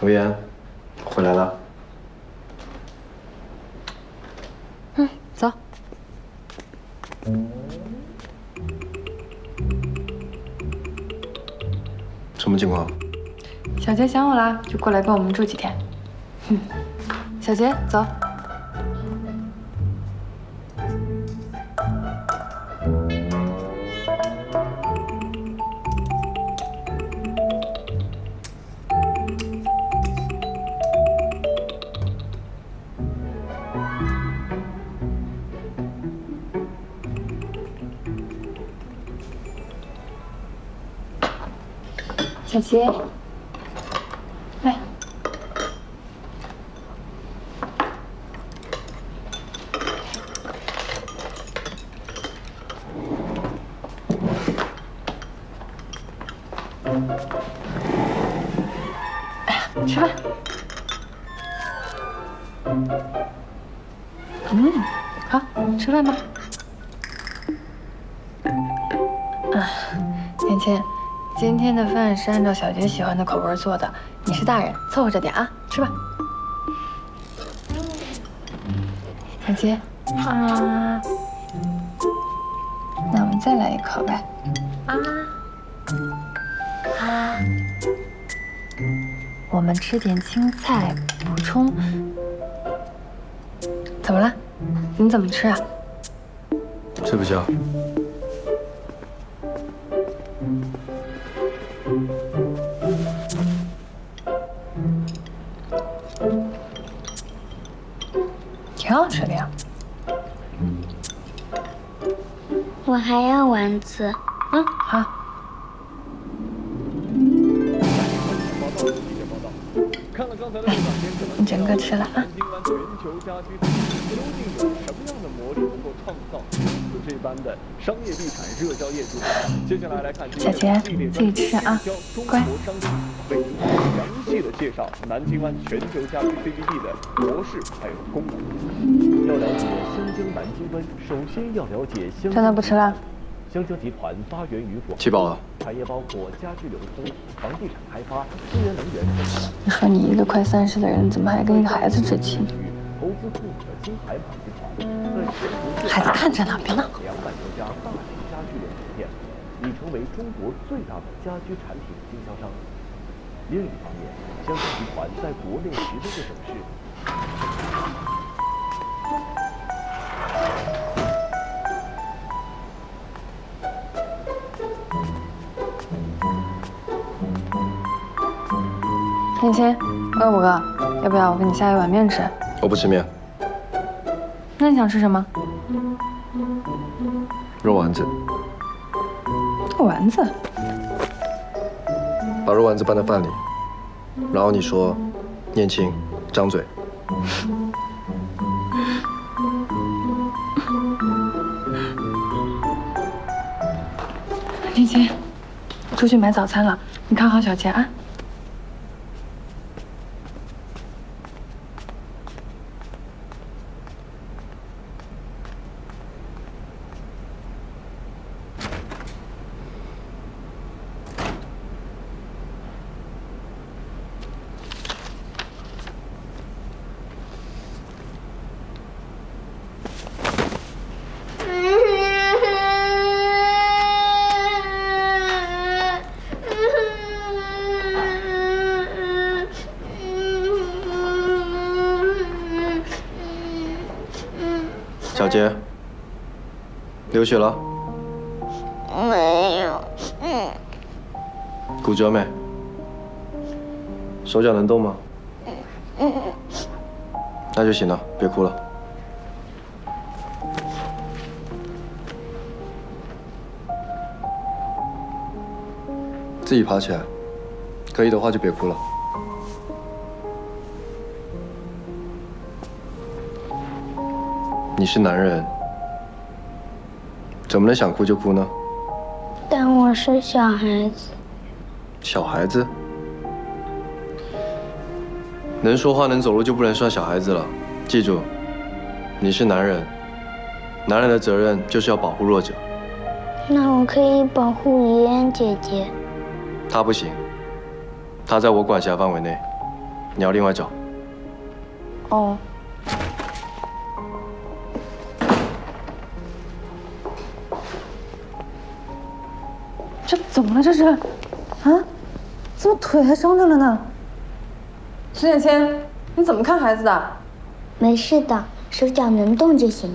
刘岩，回来了。嗯，走。什么情况？小杰想我啦，就过来跟我们住几天。嗯，小杰，走。小杰，来。哎，吃饭。嗯，好，吃饭吧。啊，芊芊。今天的饭是按照小杰喜欢的口味做的，你是大人，凑合着点啊，吃吧。小杰，啊，那我们再来一口呗。啊啊，我们吃点青菜补充。怎么了？你怎么吃啊？吃不消。挺好吃的呀。我还要丸子。嗯，好。你整个吃了啊。全球家居究竟有什么样的魔力能够创造如此这般的商业地产热销业绩？接下来来看姐姐自己吃啊，乖。为您详细的介绍南京湾全球家居 CBD 的模式还有功能。要了解新疆南京湾，首先要了解新。真的不吃了。香江集团发源于广吃饱了。产业包括家居流通、房地产开发、新能源。你说你一个快三十的人，怎么还跟一个孩子置气？投资控股的金海马集团，孩子看着呢，别闹。两百多家大型家居连锁店，已成为中国最大的家居产品经销商。另一方面，香江集团在国内十多个省市。芊芊，饿不饿？要不要我给你下一碗面吃？我不吃面。那你想吃什么？肉丸子。肉丸子。把肉丸子拌在饭里，然后你说：“念青，张嘴。”念青，我出去买早餐了，你看好小杰啊。小杰，流血了？没有。骨折没？手脚能动吗？那就行了，别哭了。自己爬起来，可以的话就别哭了。你是男人，怎么能想哭就哭呢？但我是小孩子。小孩子？能说话能走路就不能算小孩子了。记住，你是男人，男人的责任就是要保护弱者。那我可以保护妍妍姐姐。她不行，她在我管辖范围内。你要另外找。哦。这怎么了？这是？啊？怎么腿还伤着了呢？孙建谦，你怎么看孩子的？没事的，手脚能动就行。